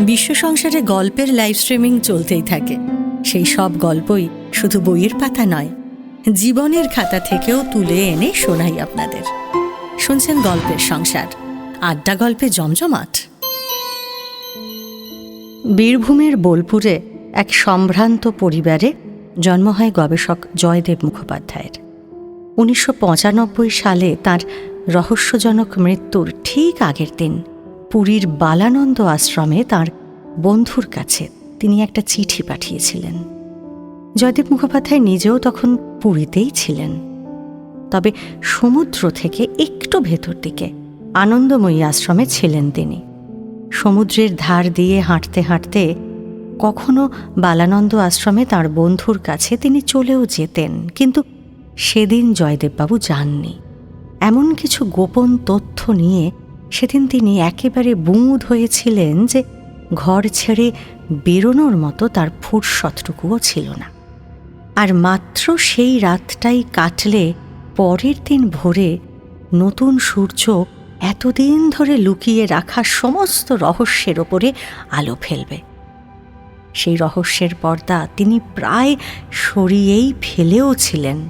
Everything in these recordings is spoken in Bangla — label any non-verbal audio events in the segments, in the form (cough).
বিশ্ব সংসারে গল্পের লাইভ স্ট্রিমিং চলতেই থাকে। সেই সব গল্পই শুধু বইয়ের পাতা নয়, জীবনের খাতা থেকেও তুলে এনে শোনাই আপনাদের। শুনছেন গল্পের সংসার, আড্ডা গল্পে জমজমাট। বীরভূমের বোলপুরে এক সম্ভ্রান্ত পরিবারে জন্ম হয় গবেষক জয়দেব মুখোপাধ্যায়ের। উনিশশো পঁচানব্বই সালে তার রহস্যজনক মৃত্যুর ঠিক আগের দিন পুরীর বালানন্দ আশ্রমে তার বন্ধুর কাছে তিনি একটা চিঠি পাঠিয়েছিলেন। জয়দেব মুখোপাধ্যায় নিজেও তখন পুরীতেই ছিলেন। তবে সমুদ্র থেকে একটু ভেতর দিকে আনন্দময়ী আশ্রমে ছিলেন তিনি। সমুদ্রের ধার দিয়ে হাঁটতে হাঁটতে কখনো বালানন্দ আশ্রমে তার বন্ধুর কাছে তিনি চলেও যেতেন, কিন্তু সেদিন জয়দেববাবু যাননি। এমন কিছু গোপন তথ্য নিয়ে সেদিন তিনি একেবারে বুঁদ হয়েছিলেন যে ঘর ছেড়ে বেরোনোর মতো তার ফুরসতটুকুও ছিল না। আর মাত্র সেই রাতটাই কাটলে পরের দিন ভোরে নতুন সূর্য এতদিন ধরে লুকিয়ে রাখা সমস্ত রহস্যের ওপরে আলো ফেলবে। সেই রহস্যের পর্দা তিনি প্রায় সরিয়েই ফেলেও ছিলেন।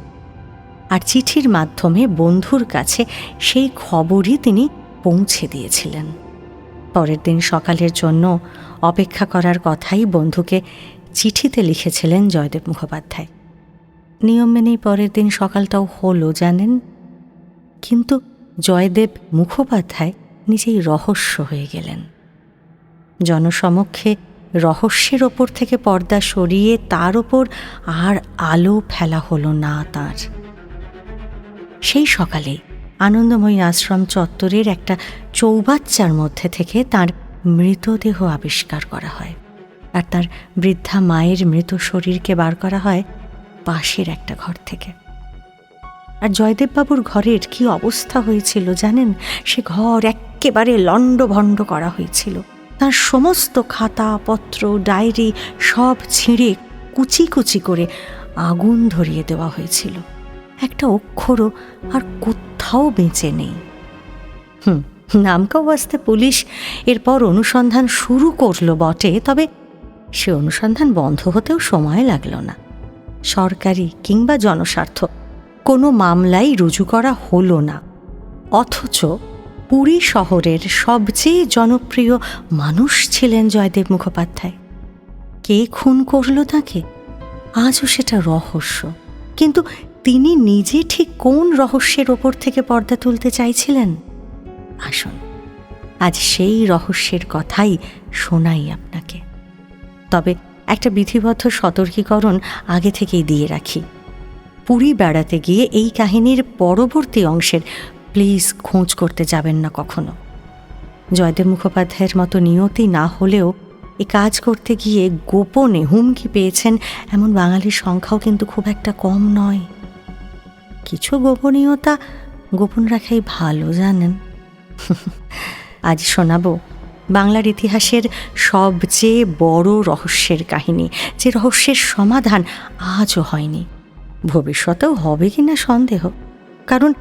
আর চিঠির মাধ্যমে বন্ধুর কাছে সেই খবরই তিনি পৌঁছে দিয়েছিলেন। পরের দিন সকালের জন্য অপেক্ষা করার কথাই বন্ধুকে চিঠিতে লিখেছিলেন জয়দেব মুখোপাধ্যায়। নিয়ম মেনেই পরের দিন সকালটাও হলো, জানেন? কিন্তু জয়দেব মুখোপাধ্যায় নিজেই রহস্য হয়ে গেলেন। জনসমক্ষে রহস্যের ওপর থেকে পর্দা সরিয়ে তার ওপর আর আলো ফেলা হলো না তার। সেই সকালে আনন্দময়ী আশ্রম চত্বরের একটা চৌবাচ্চার মধ্যে থেকে তার মৃতদেহ আবিষ্কার করা হয়। আর তার বৃদ্ধা মায়ের মৃত শরীরকে বার করা হয় পাশের একটা ঘর থেকে। আর জয়দেববাবুর ঘরের কি অবস্থা হয়েছিল জানেন? সে ঘর একেবারে লণ্ডভণ্ড করা হয়েছিল। তার সমস্ত খাতা পত্র ডায়েরি সব ছিঁড়ে কুচি কুচি করে আগুন ধরিয়ে দেওয়া হয়েছিল। একটা অক্ষরও আর কোথাও বেঁচে নেই। হুম, নামকাও বাস্তে পুলিশ এরপর অনুসন্ধান শুরু করল বটে, তবে সে অনুসন্ধান বন্ধ হতেও সময় লাগল না। সরকারি কিংবা জনস্বার্থ কোনো মামলাই রুজু করা হলো না। অথচ পুরী শহরের সবচেয়ে জনপ্রিয় মানুষ ছিলেন জয়দেব মুখোপাধ্যায়। কে খুন করল তাকে? আজও সেটা রহস্য। কিন্তু তিনি নিজে ঠিক কোন রহস্যের ওপর থেকে পর্দা তুলতে চাইছিলেন? আসুন, আজ সেই রহস্যের কথাই শোনাই আপনাকে। তবে একটা বিধিবদ্ধ সতর্কীকরণ আগে থেকেই দিয়ে রাখি। পুরী বেড়াতে গিয়ে এই কাহিনীর পরবর্তী অংশের প্লিজ খোঁজ করতে যাবেন না কখনো। জয়দেব মুখোপাধ্যায়ের মতো নিয়তি না হলেও এ কাজ করতে গিয়ে গোপনে হুমকি পেয়েছেন এমন বাঙালির সংখ্যাও কিন্তু খুব একটা কম নয়। কিছু গোপনীয়তা গোপন রাখাই ভালো, জানেন? (laughs) আজ শোনাবো বাংলার ইতিহাসের সবচেয়ে বড় রহস্যের কাহিনী, যে রহস্যের সমাধান আজও হয়নি। ভবিষ্যতেও হবে কি না সন্দেহ? কারণ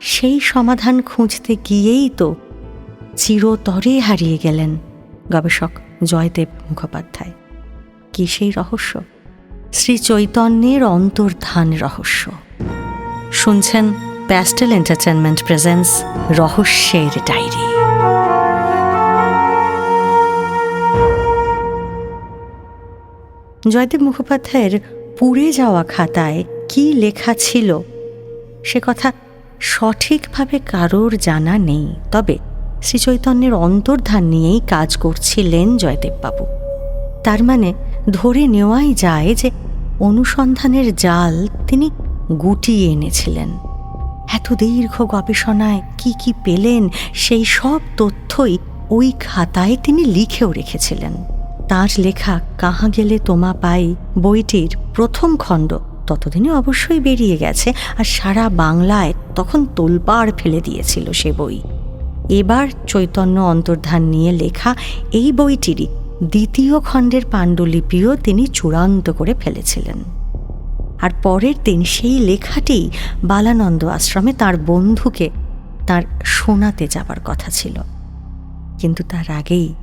সেই সমাধান খুঁজতে গিয়েই তো চিরতরে হারিয়ে গেলেন গবেষক জয়দেব মুখোপাধ্যায়। কি সেই রহস্য? শ্রী চৈতন্যের অন্তর্ধান রহস্য। শুনছেন প্যাস্টেল এন্টারটেনমেন্ট প্রেজেন্স রহস্যের ডায়েরি। জয়দেব মুখোপাধ্যায়ের পুড়ে যাওয়া খাতায় কি লেখা ছিল? সে কথা সঠিকভাবে কারোর জানা নেই। তবে শ্রীচৈতন্যের অন্তর্ধান নিয়েই কাজ করছিলেন জয়দেববাবু। তার মানে ধরে নেওয়াই যায় যে অনুসন্ধানের জাল তিনি গুটিয়ে এনেছিলেন। এত দীর্ঘ গবেষণায় কি কি পেলেন, সেই সব তথ্যই ওই খাতায় তিনি লিখেও রেখেছিলেন। তার লেখা কাহা গেলে তোমা পাই বইটির প্রথম খণ্ড ততদিনে অবশ্যই বেরিয়ে গেছে আর সারা বাংলায় তখন তোলপাড় ফেলে দিয়েছিল সে বই। এবার চৈতন্য অন্তর্ধান নিয়ে লেখা এই বইটিরই দ্বিতীয় খণ্ডের পাণ্ডুলিপিও তিনি চূড়ান্ত করে ফেলেছিলেন। আর পরের দিন সেই লেখাটি বালানন্দ আশ্রমে তার বন্ধুকে, তার শোনাতে যাবার কথা ছিল। কিন্তু তার আগেই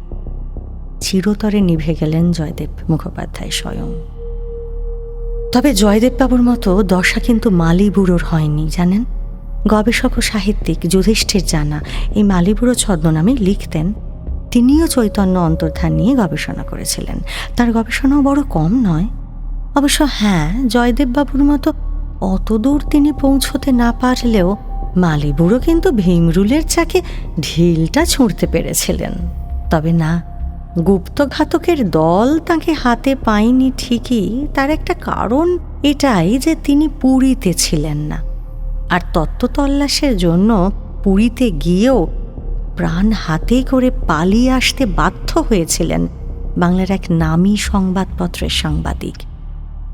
চিরতরে নিভে গেলেন জয়দেব মুখোপাধ্যায় স্বয়ং। তবে জয়দেববাবুর মতো দশা কিন্তু মালি বুড়োর হয়নি, জানেন? গবেষক ও সাহিত্যিক যুধিষ্ঠির জানা এই মালিবুড়ো ছদ্মনামে লিখতেন, তিনিও চৈতন্য অন্তর্ধান নিয়ে গবেষণা করেছিলেন। তার গবেষণাও বড় কম নয়। অবশ্য হ্যাঁ জয়দেববাবুর মতো অতদূর তিনি পৌঁছতে না পারলেও মালিবুড়ো কিন্তু ভীমরুলের চাকে ঢিলটা ছুঁড়তে পেরেছিলেন। তবে না গুপ্তঘাতকের দল তাকে হাতে পায়নি ঠিকই, তার একটা কারণ এটাই যে তিনি পুরীতে ছিলেন না। আর তত্ত্ব তল্লাশের জন্য পুরীতে গিয়েও প্রাণ হাতে করে পালিয়ে আসতে বাধ্য হয়েছিলেন বাংলার এক নামী সংবাদপত্রের সাংবাদিক।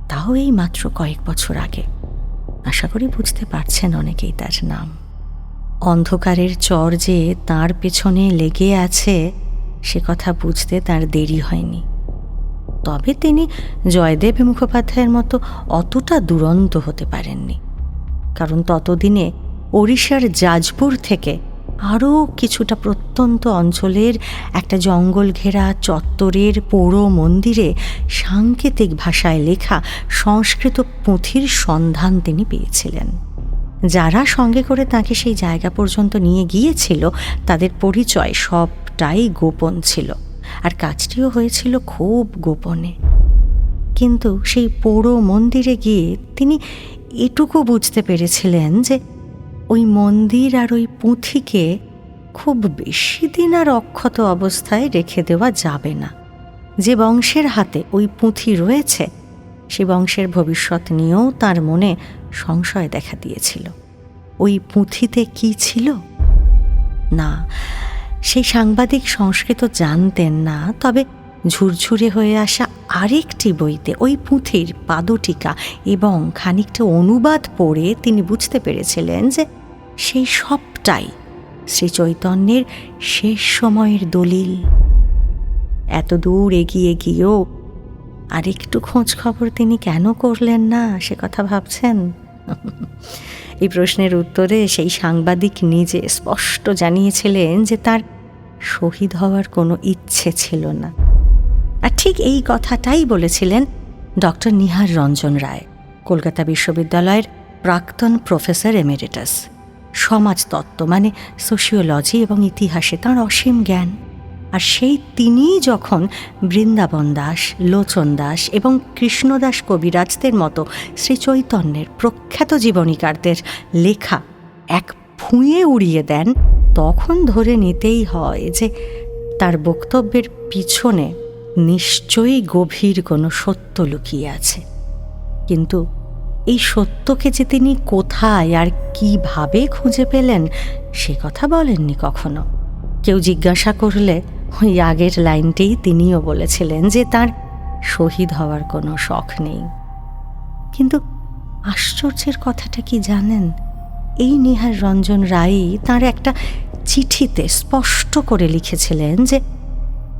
তাও এই মাত্র কয়েক বছর আগে। আশা করি বুঝতে পারছেন অনেকেই তার নাম। অন্ধকারের চর যে তাঁর পেছনে লেগে আছে, সে কথা বুঝতে তার দেরি হয়নি। তবে তিনি জয়দেব মুখোপাধ্যায়ের মতো অতটা দুরন্ত হতে পারেননি। কারণ ততদিনে ওড়িশার জাজপুর থেকে আরও কিছুটা প্রত্যন্ত অঞ্চলের একটা জঙ্গল ঘেরা চত্বরের পৌর মন্দিরে সাংকেতিক ভাষায় লেখা সংস্কৃত পুঁথির সন্ধান তিনি পেয়েছিলেন। যারা সঙ্গে করে তাকে সেই জায়গা পর্যন্ত নিয়ে গিয়েছিল, তাদের পরিচয় সবটাই গোপন ছিল আর কাজটিও হয়েছিল খুব গোপনে। কিন্তু সেই পৌর মন্দিরে গিয়ে তিনি এটুকু বুঝতে পেরেছিলেন যে ওই মন্দির আর ওই পুঁথিকে খুব বেশি দিন আর অক্ষত অবস্থায় রেখে দেওয়া যাবে না। যে বংশের হাতে ওই পুঁথি রয়েছে, সে বংশের ভবিষ্যৎ নিয়েও তার মনে সংশয় দেখা দিয়েছিল। ওই পুঁথিতে কি ছিল? না, সেই সাংবাদিক সংস্কৃত জানতেন না, তবে ঝুরঝুরে হয়ে আসা আরেকটি বইতে ওই পুঁথির পাদটিকা এবং খানিকটা অনুবাদ পড়ে তিনি বুঝতে পেরেছিলেন যে সেই সবটাই শ্রী চৈতন্যের শেষ সময়ের দলিল। এত দূর এগিয়ে গিয়েও আরেকটু খোঁজ খবর তিনি কেন করলেন না, সে কথা ভাবছেন? এই প্রশ্নের উত্তরে সেই সাংবাদিক নিজে স্পষ্ট জানিয়েছিলেন যে তার শহীদ হওয়ার কোনো ইচ্ছে ছিল না। আর ঠিক এই কথাটাই বলেছিলেন ডক্টর নিহার রঞ্জন রায়, কলকাতা বিশ্ববিদ্যালয়ের প্রাক্তন প্রফেসর এমেরিটাস। সমাজতত্ত্ব মানে সোশিওলজি এবং ইতিহাসে তাঁর অসীম জ্ঞান। আর সেই তিনিই যখন বৃন্দাবন দাস, লোচন দাস এবং কৃষ্ণদাস কবিরাজদের মতো শ্রী চৈতন্যের প্রখ্যাত জীবনীকারদের লেখা এক ফুঁয়ে উড়িয়ে দেন, তখন ধরে নিতেই হয় যে তার বক্তব্যের পিছনে নিশ্চয়ই গভীর কোনো সত্য লুকিয়ে আছে। কিন্তু এই সত্যকে যে তিনি কোথায় আর কীভাবে খুঁজে পেলেন, সে কথা বলেননি কখনো। কেউ জিজ্ঞাসা করলে ওই আগের লাইনটেই তিনিও বলেছিলেন যে তার শহীদ হওয়ার কোনো শখ নেই। কিন্তু আশ্চর্যের কথাটা কি জানেন? এই নিহার রঞ্জন রায়ই তার একটা চিঠিতে স্পষ্ট করে লিখেছিলেন যে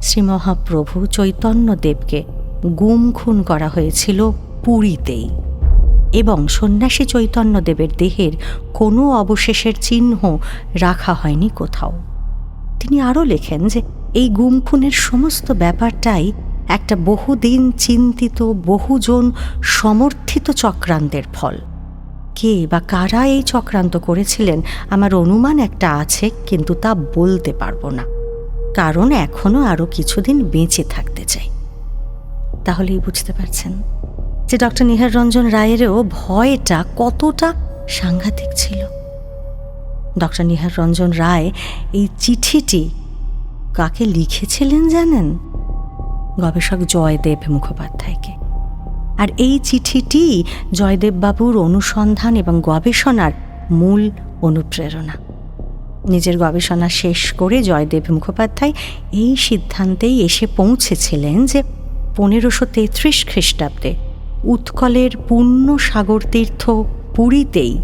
শ্রীমহাপ্রভু চৈতন্যদেবকে গুম খুন করা হয়েছিল পুরীতেই এবং সন্ন্যাসী চৈতন্যদেবের দেহের কোনো অবশেষের চিহ্ন রাখা হয়নি কোথাও। তিনি আরও লেখেন যে, এই গুম খুনের সমস্ত ব্যাপারটাই একটা বহুদিন চিন্তিত, বহুজন সমর্থিত চক্রান্তের ফল। কে বা কারা এই চক্রান্ত করেছিলেন, আমার অনুমান একটা আছে, কিন্তু তা বলতে পারব না। কারণ এখনও আরও কিছুদিন বেঁচে থাকতে চাই। তাহলেই বুঝতে পারছেন যে ডক্টর নিহার রঞ্জন রায়েরও ভয়টা কতটা সাংঘাতিক ছিল। ডক্টর নিহার রঞ্জন রায় এই চিঠিটি কাকে লিখেছিলেন জানেন? গবেষক জয়দেব মুখোপাধ্যায়কে। আর এই চিঠিটি জয়দেববাবুর অনুসন্ধান এবং গবেষণার মূল অনুপ্রেরণা। নিজের গবেষণা শেষ করে জয়দেব মুখোপাধ্যায় এই সিদ্ধান্তেই এসে পৌঁছেছিলেন যে পনেরোশো তেত্রিশ খ্রিস্টাব্দে উৎকলের পূর্ণ সাগর তীর্থ পুরীতেই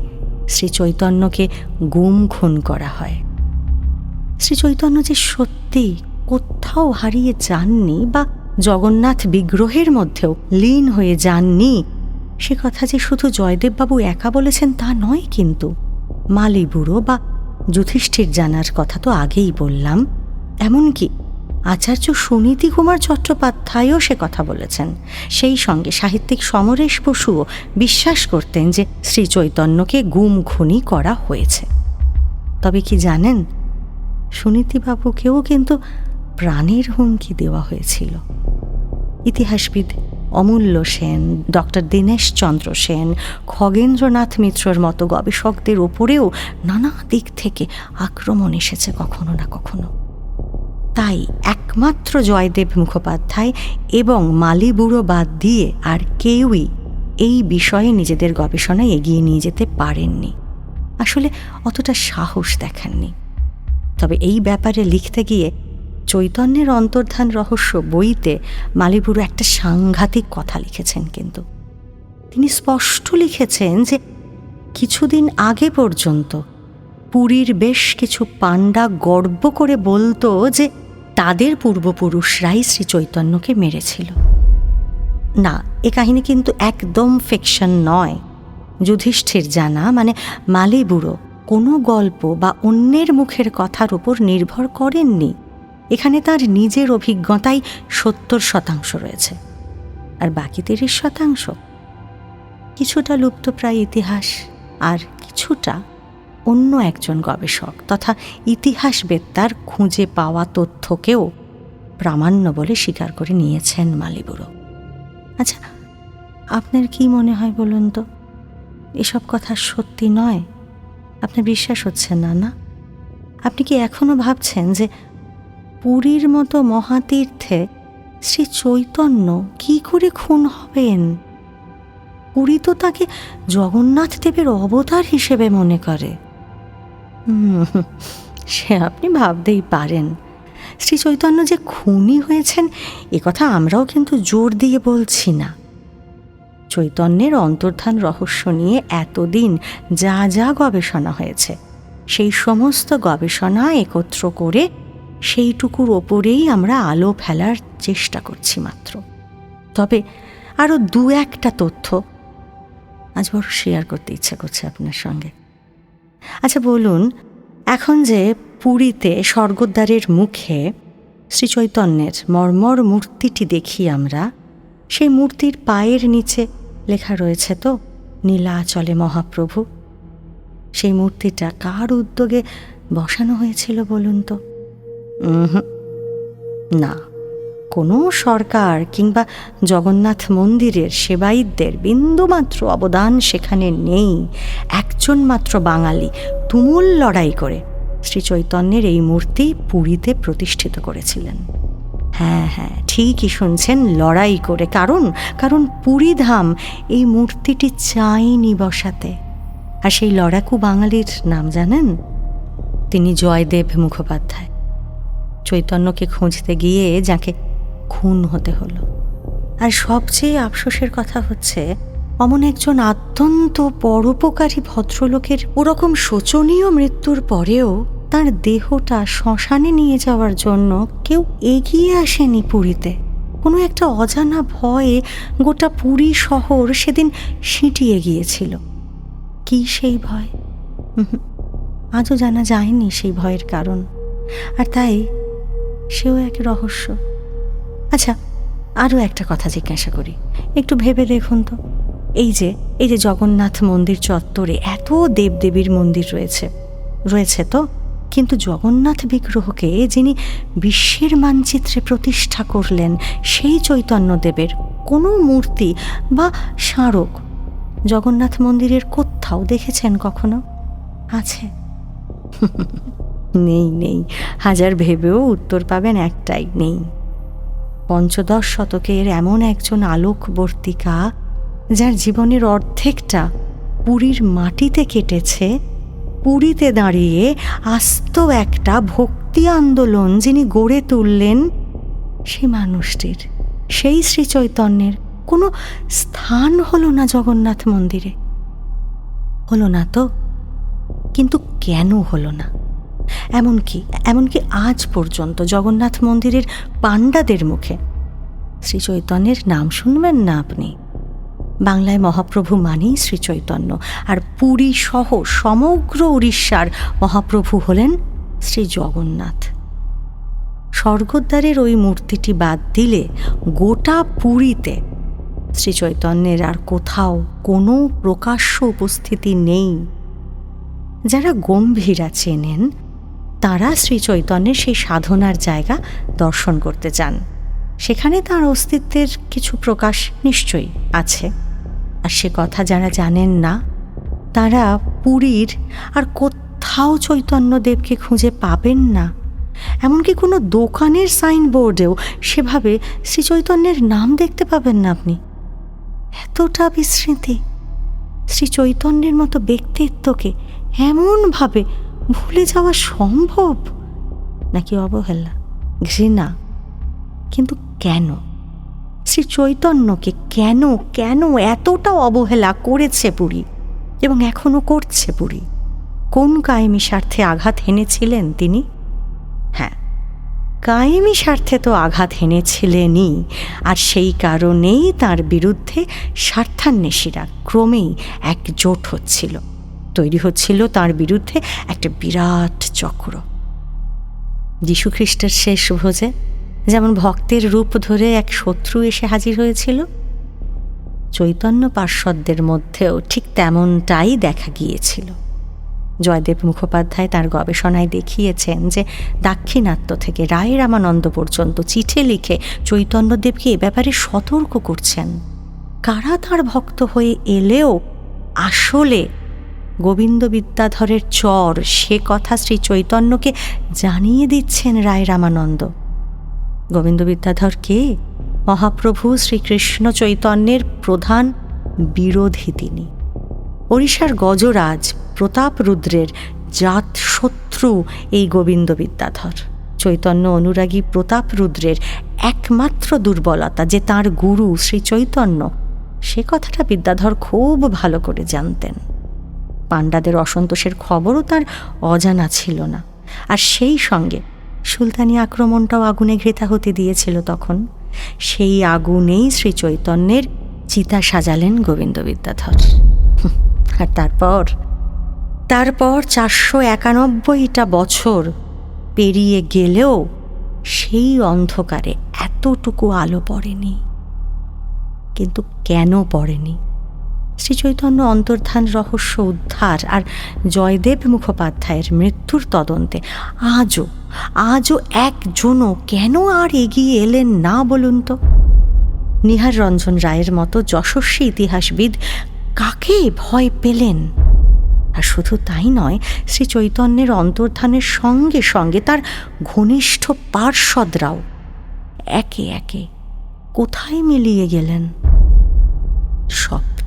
শ্রী চৈতন্যকে গুম খুন করা হয়। শ্রী চৈতন্য যে সত্যি কোথাও হারিয়ে যাননি বা জগন্নাথ বিগ্রহের মধ্যেও লীন হয়ে যাননি, সে কথা যে শুধু জয়দেববাবু একা বলেছেন তা নয় কিন্তু মালিবুড়ো বা যুধিষ্ঠির জানার কথা তো আগেই বললাম, এমনকি আচার্য সুনীতি কুমার চট্টোপাধ্যায়ও সে কথা বলেছেন। সেই সঙ্গে সাহিত্যিক সমরেশ বসুও বিশ্বাস করতেন যে শ্রী চৈতন্যকে গুম খুনি করা হয়েছে। তবে কি জানেন, সুনীতিবাবুকেও কিন্তু প্রাণের হুমকি দেওয়া হয়েছিল। ইতিহাসবিদ অমূল্য সেন, ডক্টর দীনেশ চন্দ্র সেন, খগেন্দ্রনাথ মিত্রর মতো গবেষকদের ওপরেও নানা দিক থেকে আক্রমণ এসেছে কখনো না কখনো। তাই একমাত্র জয়দেব মুখোপাধ্যায় এবং মালিবুড়ো বাদ দিয়ে আর কেউই এই বিষয়ে নিজেদের গবেষণায় এগিয়ে নিয়ে যেতে পারেননি। আসলে অতটা সাহস দেখাননি। তবে এই ব্যাপারে লিখতে গিয়ে চৈতন্যের অন্তর্ধান রহস্য বইতে মালিবুড়ো একটা সাংঘাতিক কথা লিখেছেন কিন্তু। তিনি স্পষ্ট লিখেছেন যে কিছুদিন আগে পর্যন্ত পুরীর বেশ কিছু পাণ্ডা গর্ব করে বলতো যে তাদের পূর্বপুরুষরাই শ্রী চৈতন্যকে মেরেছিল। না, এ কাহিনী কিন্তু একদম ফিকশন নয়। যুধিষ্ঠির জানা মানে মালিবুড়ো কোনো গল্প বা অন্যের মুখের কথার উপর নির্ভর করেননি। এখানে তার নিজের অভিজ্ঞতাই সত্তর শতাংশ রয়েছে। আর বাকি তিরিশ শতাংশ কিছুটা লুপ্তপ্রায় ইতিহাস আর কিছুটা অন্য একজন গবেষক তথা ইতিহাসবেত্তার খুঁজে পাওয়া তথ্যকেও প্রামাণ্য বলে স্বীকার করে নিয়েছেন মালিবুড়ো আচ্ছা আপনার কি মনে হয় বলুন তো? এসব কথা সত্যি নয়? আপনার বিশ্বাস হচ্ছে না না? আপনি কি এখনও ভাবছেন যে পুরীর মতো মহাতীর্থে শ্রী চৈতন্য কি করে খুন হবেন? পুরী তো তাকে জগন্নাথ দেবের অবতার হিসেবে মনে করে। সে আপনি ভাবতেই পারেন। শ্রী চৈতন্য যে খুনি হয়েছেন, এ কথা আমরাও কিন্তু জোর দিয়ে বলছি না। চৈতন্যের অন্তর্ধান রহস্য নিয়ে এতদিন যা যা গবেষণা হয়েছে, সেই সমস্ত গবেষণা একত্র করে সেইটুকুর ওপরেই আমরা আলো ফেলার চেষ্টা করছি মাত্র। তবে আরও দু একটা তথ্য আজ বড় শেয়ার করতে ইচ্ছে করছে আপনার সঙ্গে। আচ্ছা বলুন, এখন যে পুরীতে স্বর্গদ্বারের মুখে শ্রীচৈতন্যের মর্মর মূর্তিটি দেখি আমরা, সেই মূর্তির পায়ের নিচে লেখা রয়েছে তো, নীলাচলে মহাপ্রভু। সেই মূর্তিটা কার উদ্যোগে বসানো হয়েছিল বলুন তো? না, কোনো সরকার কিংবা জগন্নাথ মন্দিরের সেবায়িতদের বিন্দুমাত্র অবদান সেখানে নেই। একজন মাত্র বাঙালি তুমুল লড়াই করে শ্রী চৈতন্যের এই মূর্তি পুরীতে প্রতিষ্ঠিত করেছিলেন। হ্যাঁ হ্যাঁ ঠিকই শুনছেন লড়াই করে। কারণ কারণ পুরীধাম এই মূর্তিটি চাইনি বসাতে। আর সেই লড়াকু বাঙালির নাম জানেন? তিনি জয়দেব মুখোপাধ্যায়। চৈতন্যকে খুঁজতে গিয়ে যাকে খুন হতে হলো। আর সবচেয়ে আফসোসের কথা হচ্ছে, অমন একজন আত্যন্ত পরোপকারী ভদ্রলোকের ওরকম শোচনীয় মৃত্যুর পরেও তার দেহটা শ্মশানে নিয়ে যাওয়ার জন্য কেউ এগিয়ে আসেনি পুরীতে। কোনো একটা অজানা ভয়ে গোটা পুরী শহর সেদিন সিঁটিয়ে গিয়েছিল। কি সেই ভয়? আজও জানা যায়নি সেই ভয়ের কারণ। আর তাই সেও এক রহস্য। আচ্ছা আরও একটা কথা জিজ্ঞাসা করি। একটু ভেবে দেখুন তো। এই যে এই যে জগন্নাথ মন্দির চত্বরে এত দেবদেবীর মন্দির রয়েছে। রয়েছে তো? কিন্তু জগন্নাথ বিগ্রহকে যিনি বিশ্বের মানচিত্রে প্রতিষ্ঠা করলেন, সেই চৈতন্যদেবের কোনো মূর্তি বা স্মারক জগন্নাথ মন্দিরের কোথাও দেখেছেন কখনো? আছে। নেই নেই। হাজার ভেবেও উত্তর পাবেন একটাই, নেই। পঞ্চদশ শতকের এমন একজন আলোকবর্তিকা, যার জীবনের অর্ধেকটা পুরীর মাটিতে কেটেছে, পুরীতে দাঁড়িয়ে আস্ত একটা ভক্তি আন্দোলন যিনি গড়ে তুললেন সেই মানুষটির, সেই শ্রীচৈতন্যের কোনো স্থান হলো না জগন্নাথ মন্দিরে। হলো না তো, কিন্তু কেন হলো না? এমনকি এমনকি আজ পর্যন্ত জগন্নাথ মন্দিরের পাণ্ডাদের মুখে। শ্রী চৈতন্যের নাম শুনবেন না আপনি? বাংলায় মহাপ্রভু মানেই শ্রী চৈতন্য, আর পুরী সহ সমগ্র উড়িষ্যার মহাপ্রভু হলেন শ্রী জগন্নাথ। স্বর্গদ্বারের ওই মূর্তিটি বাদ দিলে গোটা পুরীতে শ্রী চৈতন্যের আর কোথাও কোনো প্রকাশ্য উপস্থিতি নেই। যারা গম্ভীরা চেনেন তারা শ্রী চৈতন্যের সেই সাধনার জায়গা দর্শন করতে চান। সেখানে তার অস্তিত্বের কিছু প্রকাশ নিশ্চয়ই আছে। আর সে কথা যারা জানেন না, তারা পুরীর আর কোথাও চৈতন্যদেবকে খুঁজে পাবেন না। এমনকি কোনো দোকানের সাইনবোর্ডেও সেভাবে শ্রী চৈতন্যের নাম দেখতে পাবেন না আপনি। এতটা বিস্মৃতি। শ্রী চৈতন্যের মতো ব্যক্তিত্বকে এমনভাবে ভুলে যাওয়া সম্ভব? নাকি অবহেলা? ঘৃণা। কিন্তু কেন? শ্রী চৈতন্যকে কেন কেন এতটা অবহেলা করেছে পুরী এবং এখনও করছে পুরী? কোন কায়েমি স্বার্থে আঘাত হেনেছিলেন তিনি? হ্যাঁ কায়েমি স্বার্থে তো আঘাত হেনেছিলেনই আর সেই কারণেই তার বিরুদ্ধে স্বার্থান্বেষীরা ক্রমেই একজোট হচ্ছিল। তৈরি হচ্ছিল তার বিরুদ্ধে একটা বিরাট চক্র। যীশুখ্রিস্টের শেষ ভোজে যেমন ভক্তের রূপ ধরে এক শত্রু এসে হাজির হয়েছিল, চৈতন্য পার্শ্বদের মধ্যেও ঠিক তেমনটাই দেখা গিয়েছিল। জয়দেব মুখোপাধ্যায় তার গবেষণায় দেখিয়েছেন যে দাক্ষিণাত্য থেকে রায় রামানন্দ পর্যন্ত চিঠি লিখে চৈতন্যদেবকে এ ব্যাপারে সতর্ক করছেন। কারা তার ভক্ত হয়ে এলেও আসলে গোবিন্দ বিদ্যাধরের চর, সে কথা শ্রী চৈতন্যকে জানিয়ে দিচ্ছেন রায় রামানন্দ। গোবিন্দ বিদ্যাধর কে? মহাপ্রভু শ্রীকৃষ্ণ চৈতন্যের প্রধান বিরোধী তিনি। ওড়িশার গজরাজ, প্রতাপ রুদ্রের জাত শত্রু এই গোবিন্দ বিদ্যাধর চৈতন্য অনুরাগী প্রতাপ রুদ্রের একমাত্র দুর্বলতা যে তার গুরু শ্রী চৈতন্য। সে কথাটা বিদ্যাধর খুব ভালো করে জানতেন। পাণ্ডাদের অসন্তোষের খবরও তার অজানা ছিল না। আর সেই সঙ্গে সুলতানি আক্রমণটাও আগুনে ঘৃতা হতে দিয়েছিল তখন। সেই আগুনেই শ্রী চৈতন্যের চিতা সাজালেন গোবিন্দ বিদ্যাধর। আর তারপর? তারপর চারশো একানব্বইটা বছর পেরিয়ে গেলেও সেই অন্ধকারে এতটুকু আলো পড়েনি। কিন্তু কেন পড়েনি? শ্রীচৈতন্য অন্তর্ধান রহস্য উদ্ধার আর জয়দেব মুখোপাধ্যায়ের মৃত্যুর তদন্তে। আজও আজও একজনও কেন আর এগিয়ে এলেন না বলুন তো? নিহার রঞ্জন রায়ের মতো যশস্বী ইতিহাসবিদ কাকে ভয় পেলেন? আর শুধু তাই নয় শ্রী চৈতন্যের অন্তর্ধানের সঙ্গে সঙ্গে তার ঘনিষ্ঠ পার্ষদরাও একে একে কোথায় মিলিয়ে গেলেন? সবটা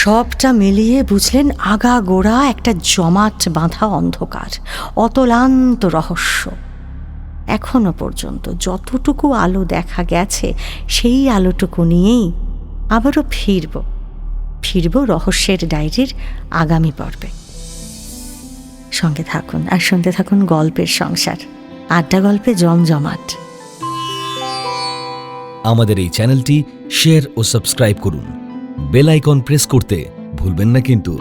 সবটা মিলিয়ে বুঝলেন আগা গোড়া একটা জমাট বাঁধা অন্ধকার, অতলান্ত রহস্য। এখনও পর্যন্ত যতটুকু আলো দেখা গেছে, সেই আলোটুকু নিয়েই আবারও ফিরব ফিরব রহস্যের ডায়েরির আগামী পর্বে। সঙ্গে থাকুন আর শুনতে থাকুন গল্পের সংসার। আড্ডা গল্পে জমজমাট। আমাদের এই চ্যানেলটি শেয়ার ও সাবস্ক্রাইব করুন। বেল আইকন প্রেস করতে ভুলবেন না কিন্তু।